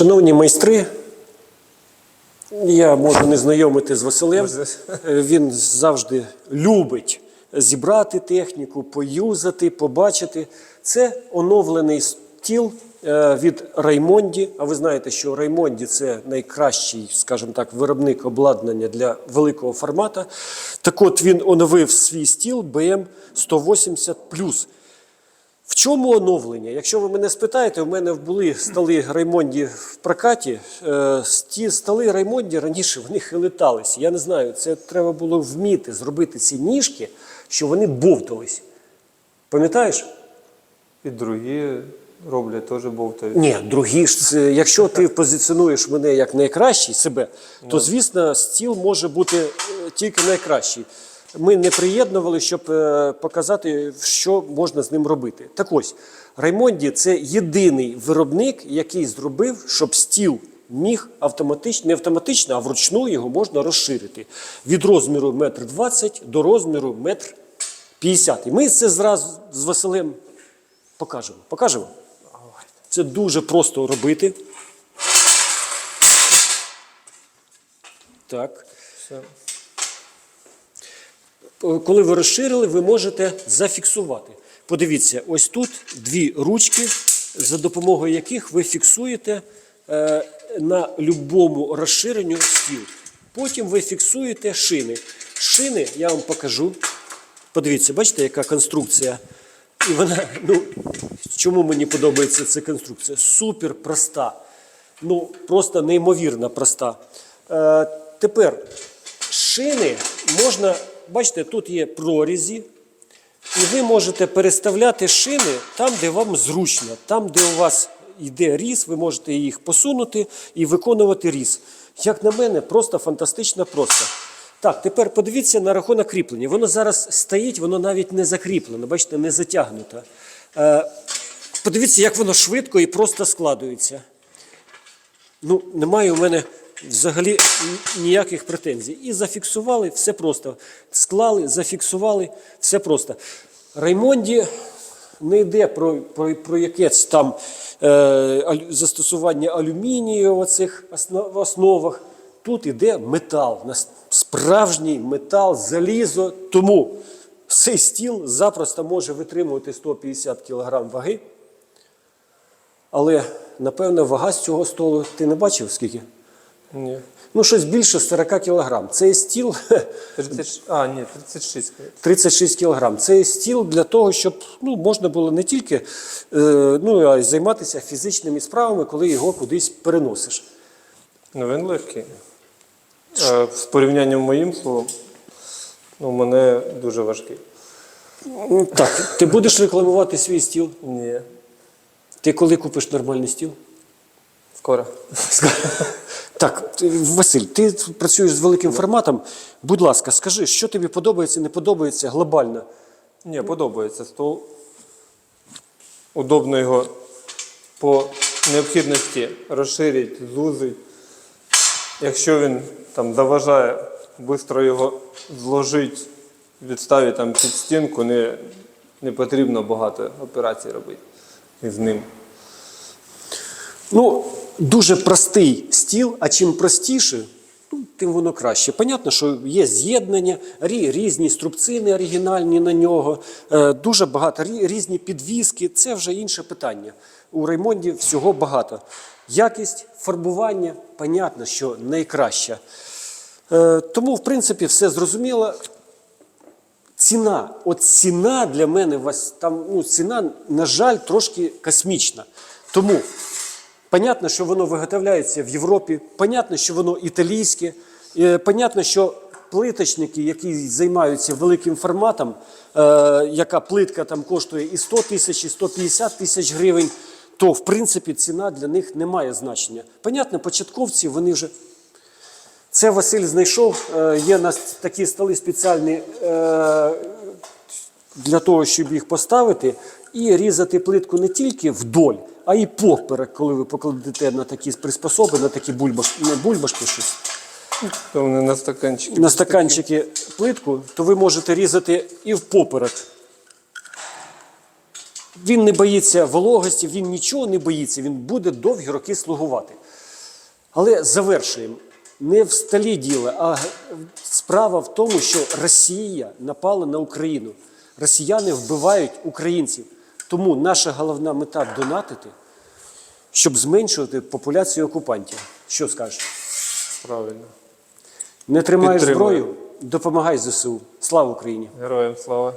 Шановні майстри, я можу не знайомити з Василем. Е, Він завжди любить зібрати техніку, поюзати, побачити. Це оновлений стіл е, від Раймонді. А ви знаєте, що Раймонді це найкращий, скажімо так, виробник обладнання для великого формата. Так от він оновив свій стіл BM 180 в чому оновлення? Якщо ви мене спитаєте, у мене були столи Раймонді в прокаті. Е, Ті столи Раймонді раніше вони хилитались. Я не знаю, це треба було вміти зробити ці ніжки, що вони бовтались. Пам'ятаєш? І другі роблять теж бовтають. Ні, другі ж, це- якщо ти позиціонуєш мене як найкращий себе, то звісно стіл може бути тільки найкращий. Ми не приєднували, щоб е, показати, що можна з ним робити. Так ось, Раймонді це єдиний виробник, який зробив, щоб стіл міг автоматично, не автоматично, а вручну його можна розширити від розміру 1,20 м до розміру 1,50 м. І ми це зразу з Василем покажемо. Покажемо? Це дуже просто робити. Так. Все. Коли ви розширили, ви можете зафіксувати. Подивіться, ось тут дві ручки, за допомогою яких ви фіксуєте е, на будь-якому розширенню стіл. Потім ви фіксуєте шини. Шини я вам покажу. Подивіться, бачите, яка конструкція. І вона, ну, чому мені подобається ця конструкція? Супер проста. Ну, просто неймовірно проста. Е, тепер шини можна, бачите, тут є прорізі, і ви можете переставляти шини там, де вам зручно, там, де у вас йде різ, ви можете їх посунути і виконувати різ. Як на мене, просто фантастично просто. Так, тепер подивіться на рахунок кріплення. Воно зараз стоїть, воно навіть не закріплено, бачите, не затягнуто. Е, подивіться, як воно швидко і просто складується. Ну, немає у мене взагалі ніяких претензій. І зафіксували все просто. Склали, зафіксували, все просто. Раймонді не йде про, про, про якесь там е, застосування алюмінію в основ- основах. Тут іде метал, справжній метал, залізо. Тому цей стіл запросто може витримувати 150 кг ваги. Але, напевно, вага з цього столу ти не бачив скільки? Ні. Ну, щось більше 40 кг. Цей стіл 30, а, ні, 36. 36 кг. Цей стіл для того, щоб ну, можна було не тільки е, ну, а й займатися фізичними справами, коли його кудись переносиш. Ну він легкий. Е, з порівнянням моїм словом, ну, мене дуже важкий. Так, ти будеш рекламувати свій стіл? Ні. Ти коли купиш нормальний стіл? Скоро. Так, ти- Василь, ти працюєш з великим форматом. Будь ласка, скажи, що тобі подобається, не подобається глобально. Ні, подобається стол. Удобно його по необхідності розширить, зузить. Якщо він там заважає, швидко його зложить, відставить там під стінку, не, не потрібно багато операцій робити із ним. Ну, дуже простий стіл, а чим простіше, ну, тим воно краще. Понятно, що є з'єднання, різні струбцини оригінальні на нього, е, дуже багато, різні підвіски. Це вже інше питання. У Раймонді всього багато. Якість фарбування, понятно, що найкраща. Е, Тому, в принципі, все зрозуміло. Ціна, от ціна для мене там, ну, ціна, на жаль, трошки космічна. Тому понятно, що воно виготовляється в Європі, понятно, що воно італійське, е, понятно, що плиточники, які займаються великим форматом, е, яка плитка там коштує і 100 тисяч, і 150 тисяч гривень, то в принципі ціна для них не має значення. Понятно, початковці вони вже це Василь знайшов. Е, Є нас такі столи спеціальні для того, щоб їх поставити і різати плитку не тільки вдоль, а й поперек, коли ви покладете на такі приспособи, на такі бульбаш, не бульбашки щось, То вони на стаканчики. на стаканчики плитку, то ви можете різати і впоперек. Він не боїться вологості, він нічого не боїться, він буде довгі роки слугувати. Але завершуємо. Не в столі діло, а справа в тому, що Росія напала на Україну. Росіяни вбивають українців. Тому наша головна мета донатити, щоб зменшувати популяцію окупантів. Що скажеш? Правильно. Не тримаєш Підтримую. зброю, допомагай ЗСУ. Слава Україні! Героям слава.